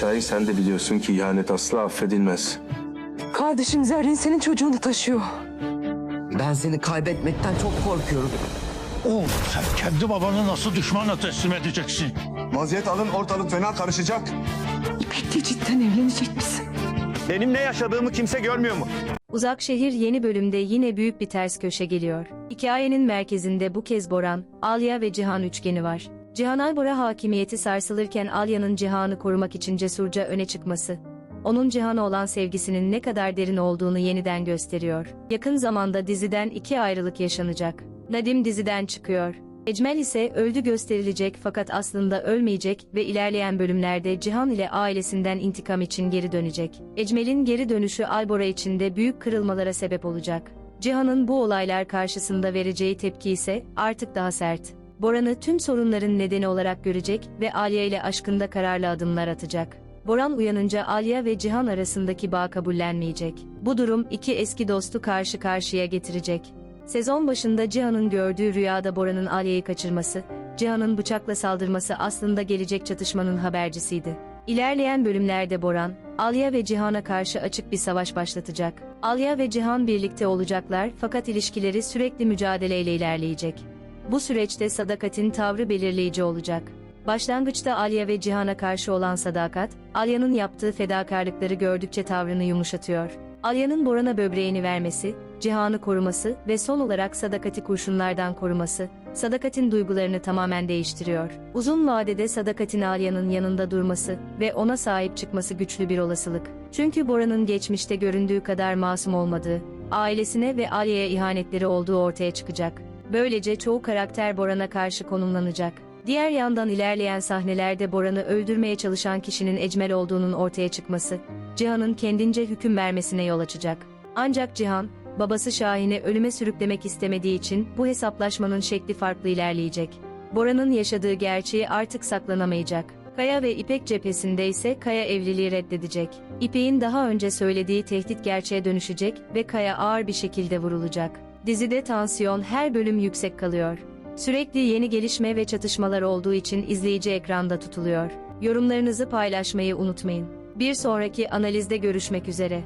Şahin sen de biliyorsun ki ihanet asla affedilmez. Kardeşin Zerrin senin çocuğunu taşıyor. Ben seni kaybetmekten çok korkuyorum. Oğlum sen kendi babanı nasıl düşmana teslim edeceksin? Vaziyet alın ortalık fena karışacak. İpek'le cidden evlenecek misin? Benim ne yaşadığımı kimse görmüyor mu? Uzak şehir yeni bölümde yine büyük bir ters köşe geliyor. Hikayenin merkezinde bu kez Boran, Alya ve Cihan üçgeni var. Cihan Albora hakimiyeti sarsılırken Alya'nın Cihan'ı korumak için cesurca öne çıkması, onun Cihan'a olan sevgisinin ne kadar derin olduğunu yeniden gösteriyor. Yakın zamanda diziden iki ayrılık yaşanacak. Nadim diziden çıkıyor. Ecmel ise öldü gösterilecek fakat aslında ölmeyecek ve ilerleyen bölümlerde Cihan ile ailesinden intikam için geri dönecek. Ecmel'in geri dönüşü Albora için de büyük kırılmalara sebep olacak. Cihan'ın bu olaylar karşısında vereceği tepki ise artık daha sert. Boran'ı tüm sorunların nedeni olarak görecek ve Alya ile aşkında kararlı adımlar atacak. Boran uyanınca Alya ve Cihan arasındaki bağ kabullenmeyecek. Bu durum iki eski dostu karşı karşıya getirecek. Sezon başında Cihan'ın gördüğü rüyada Bora'nın Alya'yı kaçırması, Cihan'ın bıçakla saldırması aslında gelecek çatışmanın habercisiydi. İlerleyen bölümlerde Boran, Alya ve Cihan'a karşı açık bir savaş başlatacak. Alya ve Cihan birlikte olacaklar fakat ilişkileri sürekli mücadeleyle ilerleyecek. Bu süreçte sadakatin tavrı belirleyici olacak. Başlangıçta Alya ve Cihan'a karşı olan sadakat, Alya'nın yaptığı fedakarlıkları gördükçe tavrını yumuşatıyor. Alya'nın Boran'a böbreğini vermesi, Cihan'ı koruması ve son olarak Sadakat'i kurşunlardan koruması, Sadakat'in duygularını tamamen değiştiriyor. Uzun vadede Sadakat'in Alya'nın yanında durması ve ona sahip çıkması güçlü bir olasılık. Çünkü Bora'nın geçmişte göründüğü kadar masum olmadığı, ailesine ve Alya'ya ihanetleri olduğu ortaya çıkacak. Böylece çoğu karakter Boran'a karşı konumlanacak. Diğer yandan ilerleyen sahnelerde Boran'ı öldürmeye çalışan kişinin Ecmel olduğunun ortaya çıkması, Cihan'ın kendince hüküm vermesine yol açacak. Ancak Cihan, babası Şahin'i ölüme sürüklemek istemediği için bu hesaplaşmanın şekli farklı ilerleyecek. Bora'nın yaşadığı gerçeği artık saklanamayacak. Kaya ve İpek cephesinde ise Kaya evliliği reddedecek. İpek'in daha önce söylediği tehdit gerçeğe dönüşecek ve Kaya ağır bir şekilde vurulacak. Dizide tansiyon her bölüm yüksek kalıyor. Sürekli yeni gelişme ve çatışmalar olduğu için izleyici ekranda tutuluyor. Yorumlarınızı paylaşmayı unutmayın. Bir sonraki analizde görüşmek üzere.